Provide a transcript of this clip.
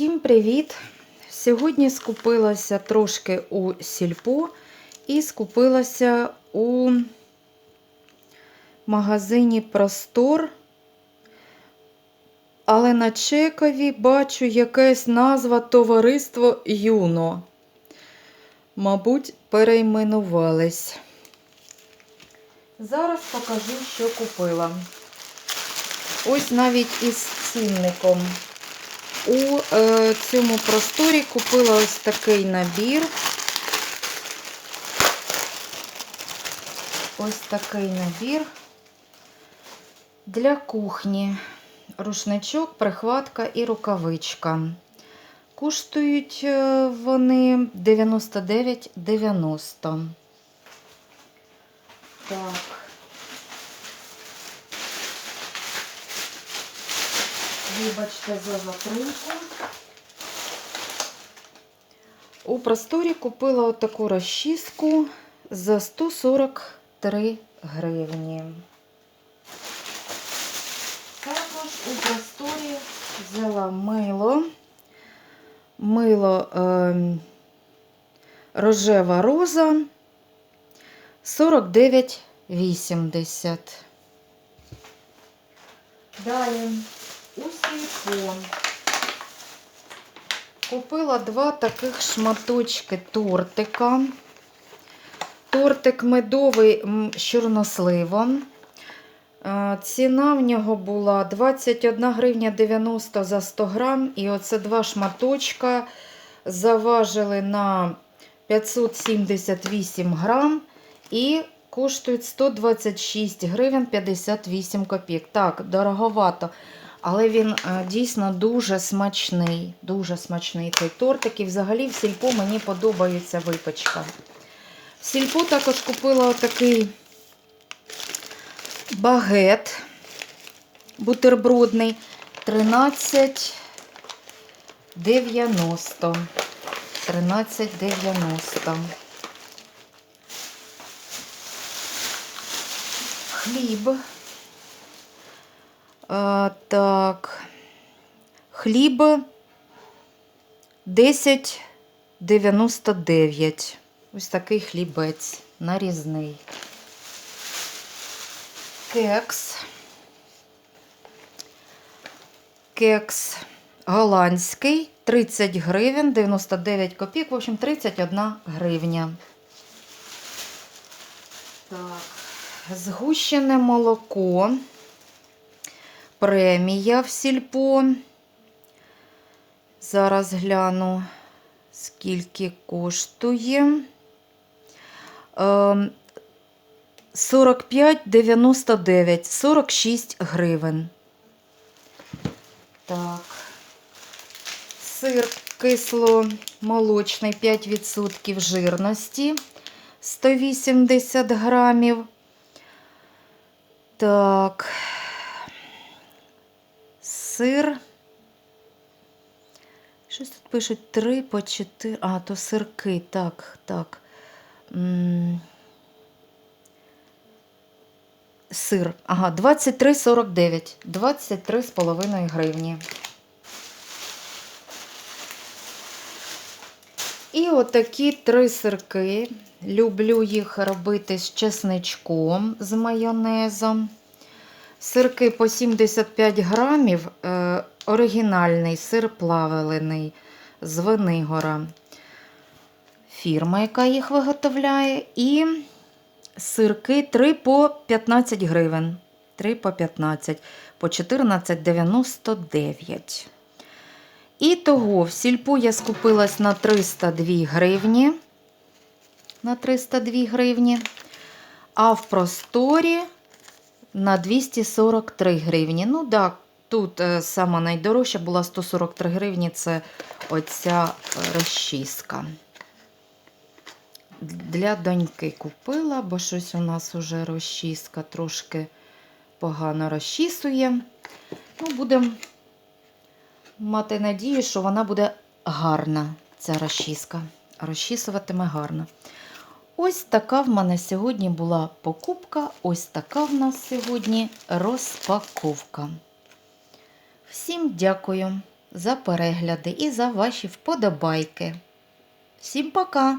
Всім привіт! Сьогодні скупилася трошки у сільпо і скупилася у магазині Простор. Але на чекові бачу якась назва Товариство Юно. Мабуть, перейменувались. Зараз покажу, що купила. Ось навіть із цінником. У е, цьому просторі купила ось такий набір. Ось такий набір для кухні. Рушничок, прихватка і рукавичка. Коштують е, вони 99,90. Так. Вибачте за затримку. У просторі купила отаку розчіску за 143 гривні. Також у просторі взяла мило. Мило е, рожева роза 49,80. Далі у сільпо купила два таких шматочки тортика. Тортик медовий з чорносливом. Е, Ціна в нього була 21 гривня 90 за 100 грам. І оце два шматочка заважили на 578 грам і коштують 126 гривень 58 копійок. Так, дороговато. Але він е, дійсно дуже смачний. Дуже смачний цей тортик. І взагалі в сільпо мені подобається випечка. В сільпо також купила отакий багет бутербродний 13,90. 13,90. Хліб. Так. Хліб 10,99. Ось такий хлібець нарізний. Кекс. Кекс голландський 30 гривень, 99 копійок, в общем, 31 гривня. Так, згущене молоко. Премія в сільпо. Зараз гляну, скільки коштує. Ем, 45,99, 46 гривень. Так. Сир кисломолочний 5% жирності 180 грамів. Так. Сир. Щось тут пишуть 3 по 4. А, то сирки. Так, так. Сир. Ага, 23,49. 23,5 гривні. І отакі три сирки. Люблю їх робити з чесничком, з майонезом. Сирки по 75 грамів. Е, оригінальний сир плавлений з Венигора. Фірма, яка їх виготовляє. І сирки 3 по 15 гривень. 3 по 15, по 14,99. І того в сільпо я скупилась на 302 гривні. На 302 гривні. А в просторі на 243 гривні. Ну, так, тут е, сама найдорожча була 143 гривні. Це оця е, розчіска. Для доньки купила, бо щось у нас уже розчіска трошки погано розчісує. Ну, будемо мати надію, що вона буде гарна, ця розчіска. Розчісуватиме гарно. Ось така в мене сьогодні була покупка, ось така в нас сьогодні розпаковка. Всім дякую! за перегляди і за ваші вподобайки. Всім пока!